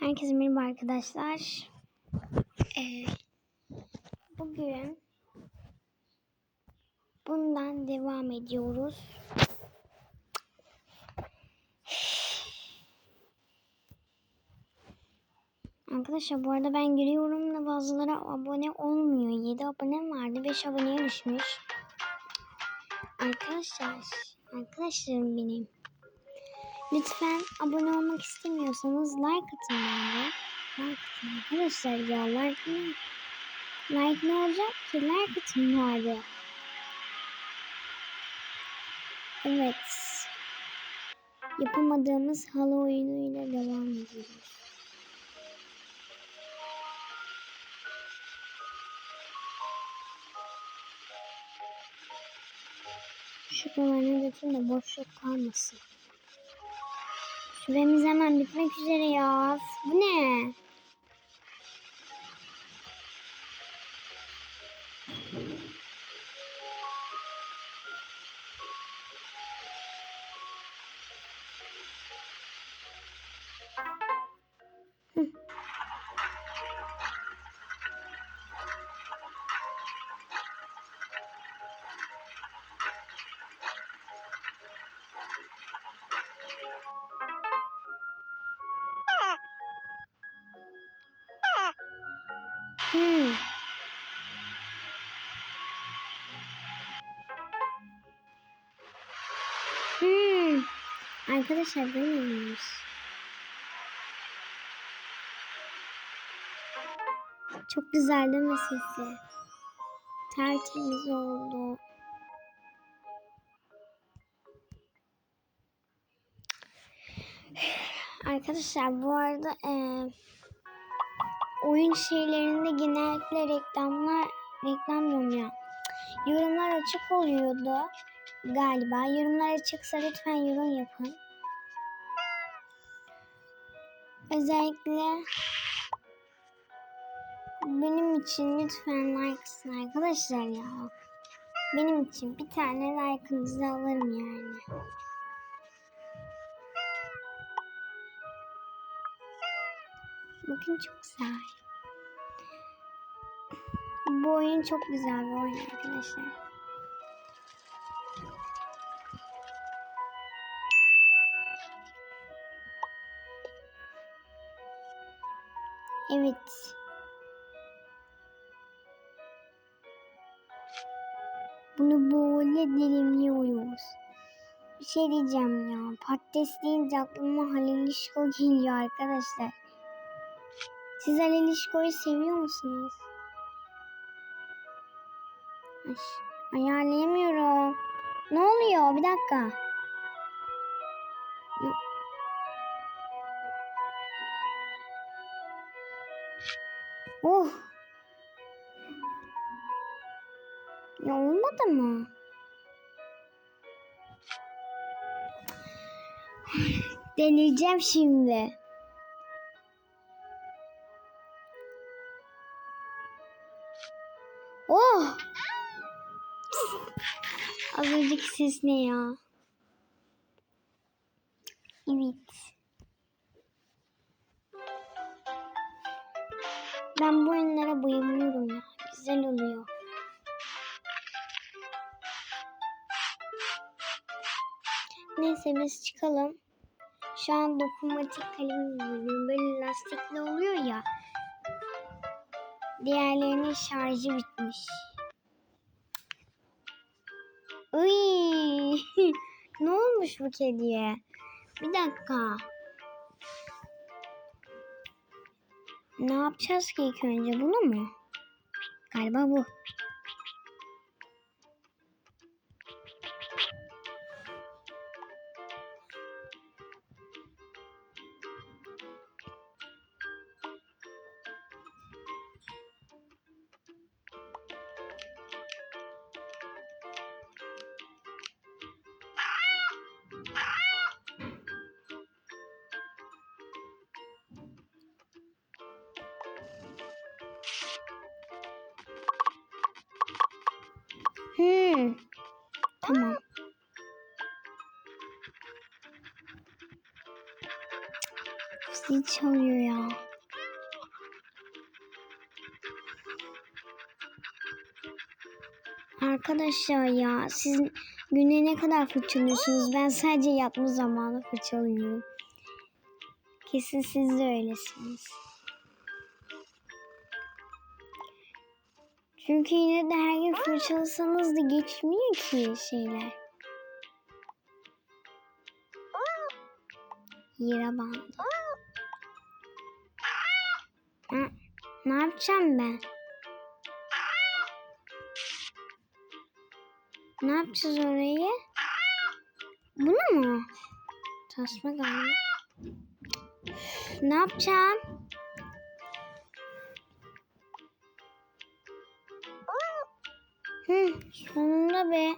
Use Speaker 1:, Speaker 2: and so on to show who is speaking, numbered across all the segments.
Speaker 1: Herkese merhaba arkadaşlar. Ee, bugün bundan devam ediyoruz. Arkadaşlar bu arada ben giriyorum da bazıları abone olmuyor. 7 abone vardı 5 aboneye düşmüş. Arkadaşlar, arkadaşlarım benim. Lütfen abone olmak istemiyorsanız like atın bari. Like atın arkadaşlar ya like ne? Like ne olacak ki? Like atın bari. Evet. Yapamadığımız halı oyunuyla devam ediyoruz. Şuralarına dökeyim de boşluk kalmasın. Süremiz hemen bitmek üzere ya. Bu ne? Hı. Arkadaşlar bu neymiş? Çok güzel değil mi sesi? Tertemiz oldu. Arkadaşlar bu arada eee oyun şeylerinde genellikle reklamlar reklam diyorum ya. Yorumlar açık oluyordu galiba. Yorumlar açıksa lütfen yorum yapın. Özellikle benim için lütfen like atın arkadaşlar ya. Benim için bir tane like'ınızı alırım yani. Bugün çok güzel. Bu oyun çok güzel bir oyun arkadaşlar. Evet. Bunu böyle dilimliyoruz. Bir şey diyeceğim ya. Patates deyince aklıma Halil İşko geliyor arkadaşlar. Siz Halil İşko'yu seviyor musunuz? Ay, ayarlayamıyorum. Ne oluyor? Bir dakika. Oh. Ya olmadı mı? Deneyeceğim şimdi. Oh! Az önceki ses ne ya? Evet. Ben bu oyunlara bayılıyorum ya. Güzel oluyor. Neyse biz çıkalım. Şu an dokunmatik kalem kullanıyorum. Böyle lastikli oluyor ya. Diğerlerinin şarjı bitmiş. Uy, ne olmuş bu kediye? Bir dakika. Ne yapacağız ki ilk önce bunu mu? Galiba bu. Zil ya. Arkadaşlar ya siz güne ne kadar fırçalıyorsunuz? Ben sadece yatma zamanı fırçalıyorum. Kesin siz de öylesiniz. Çünkü yine de her gün fırçalasanız da geçmiyor ki şeyler. Yere bandı. Ne yapacağım ben? Ne yapacağız orayı? Bunu mu? Tasma galiba. Ne yapacağım? Hı, sonunda be.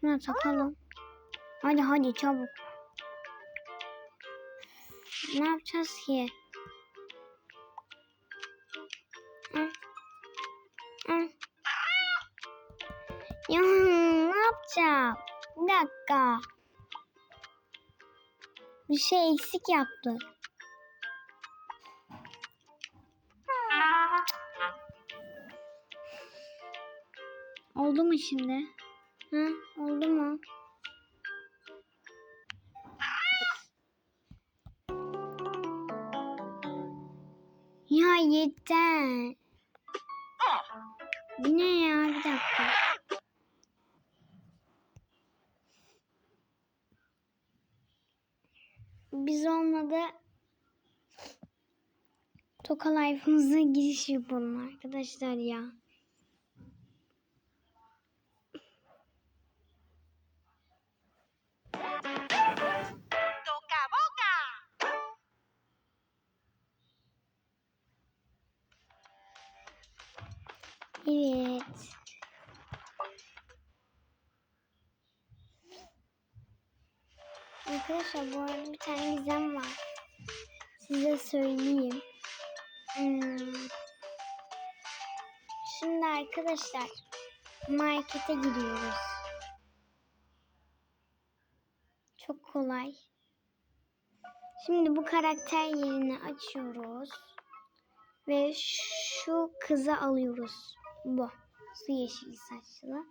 Speaker 1: Şuna takalım. Hadi hadi çabuk. Ne yapacağız ki? Dakika. Bir şey eksik yaptı. Oldu mu şimdi? Hı? Oldu mu? Ya yeter. Bu ne ya? Bir dakika. Biz olmadı Toka Life'ımıza giriş yapalım arkadaşlar ya. Evet. Arkadaşlar bu arada bir tane gizem var. Size söyleyeyim. Hmm. Şimdi arkadaşlar markete giriyoruz. Çok kolay. Şimdi bu karakter yerini açıyoruz. Ve şu kızı alıyoruz. Bu. Su yeşili saçlı.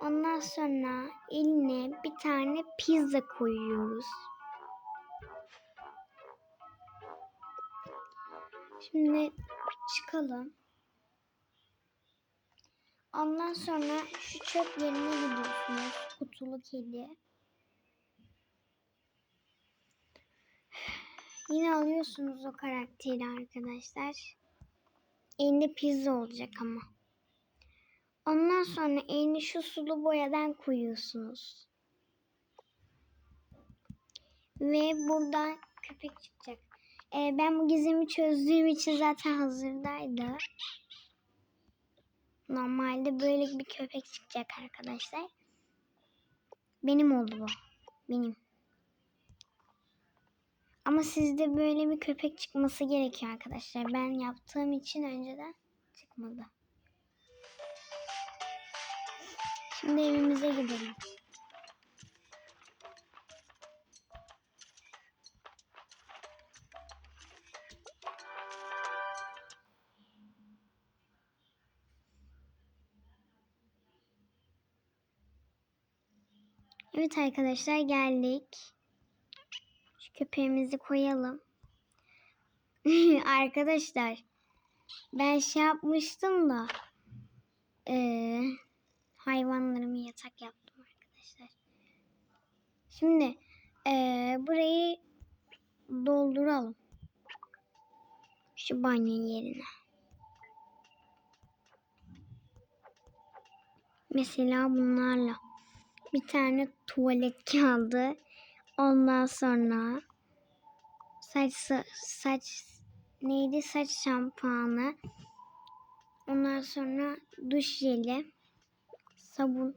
Speaker 1: Ondan sonra eline bir tane pizza koyuyoruz. Şimdi çıkalım. Ondan sonra şu çöp yerine gidiyorsunuz. Kutulu kedi. Yine alıyorsunuz o karakteri arkadaşlar. Elinde pizza olacak ama. Ondan sonra elini şu sulu boyadan koyuyorsunuz. Ve buradan köpek çıkacak. Ee, ben bu gizemi çözdüğüm için zaten hazırdaydı. Normalde böyle bir köpek çıkacak arkadaşlar. Benim oldu bu. Benim. Ama sizde böyle bir köpek çıkması gerekiyor arkadaşlar. Ben yaptığım için önceden çıkmadı. Şimdi evimize gidelim. Evet arkadaşlar geldik. Şu köpeğimizi koyalım. arkadaşlar ben şey yapmıştım da eee hayvanlarımı yatak yaptım arkadaşlar. Şimdi eee, burayı dolduralım. Şu banyo yerine. Mesela bunlarla. Bir tane tuvalet kağıdı. Ondan sonra saç saç neydi saç şampuanı. Ondan sonra duş jeli, sabun,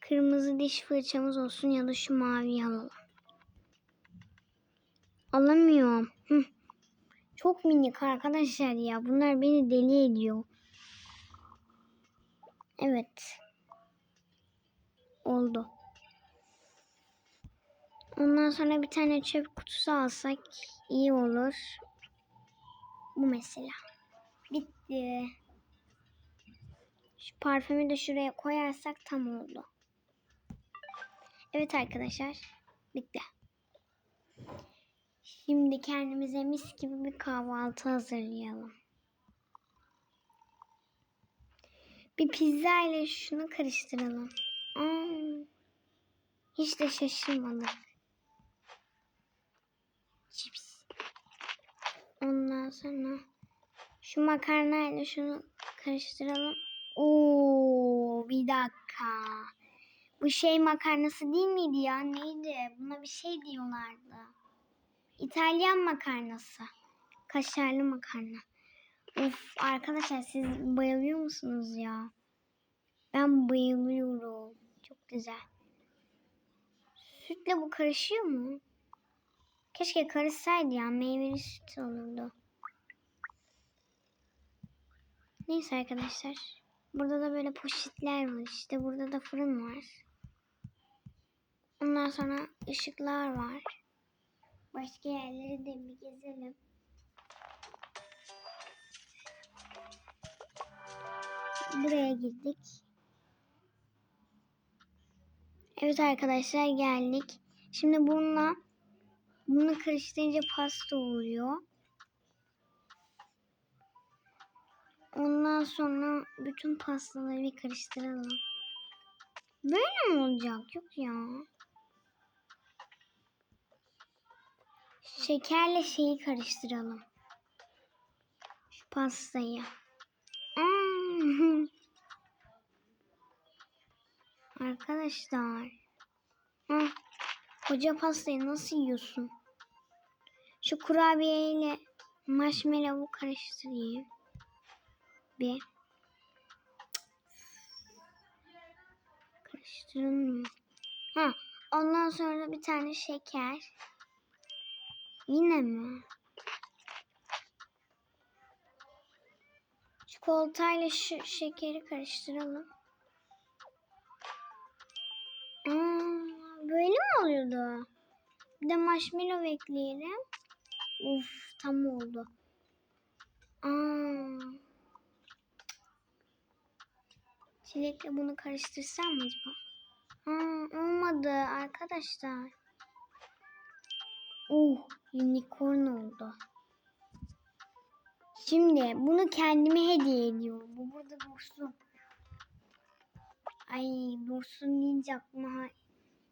Speaker 1: kırmızı diş fırçamız olsun ya da şu mavi alalım. Alamıyorum. Çok minik arkadaşlar ya. Bunlar beni deli ediyor. Evet. Oldu. Ondan sonra bir tane çöp kutusu alsak iyi olur. Bu mesela. Bitti. Şu parfümü de şuraya koyarsak tam oldu. Evet arkadaşlar. Bitti. Şimdi kendimize mis gibi bir kahvaltı hazırlayalım. Bir pizza ile şunu karıştıralım. Aa, hiç de şaşırmadık. Cips. Ondan sonra şu makarna ile şunu karıştıralım. Oo, bir dakika. Bu şey makarnası değil miydi ya? Neydi? Buna bir şey diyorlardı. İtalyan makarnası. Kaşarlı makarna. Of arkadaşlar siz bayılıyor musunuz ya? Ben bayılıyorum. Çok güzel. Sütle bu karışıyor mu? Keşke karışsaydı ya. Meyveli süt olurdu. Neyse arkadaşlar. Burada da böyle poşetler var işte. Burada da fırın var. Ondan sonra ışıklar var. Başka yerleri de bir gezelim. Buraya girdik. Evet arkadaşlar geldik. Şimdi bununla bunu karıştırınca pasta oluyor. Ondan sonra bütün pastaları bir karıştıralım. Böyle mi olacak? Yok ya. Şekerle şeyi karıştıralım. Şu pastayı. Aa! Arkadaşlar. Hah, koca pastayı nasıl yiyorsun? Şu kurabiye ile marshmallow'u karıştırayım. Bir. Karıştırılmıyor. Ha, ondan sonra bir tane şeker. Yine mi? Çikolatayla şu şekeri karıştıralım. Aa, böyle mi oluyordu? Bir de marshmallow ekleyelim. Uf tam oldu. Aa. Çilekle bunu karıştırsam mı acaba? Aa, olmadı arkadaşlar. Uh, unicorn oldu. Şimdi bunu kendime hediye ediyorum. Bu burada dursun. Ay dursun deyince aklıma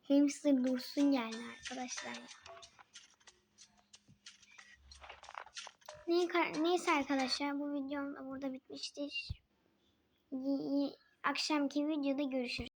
Speaker 1: hamster dursun geldi arkadaşlar. Neyse arkadaşlar bu videom da burada bitmiştir. Akşamki videoda görüşürüz.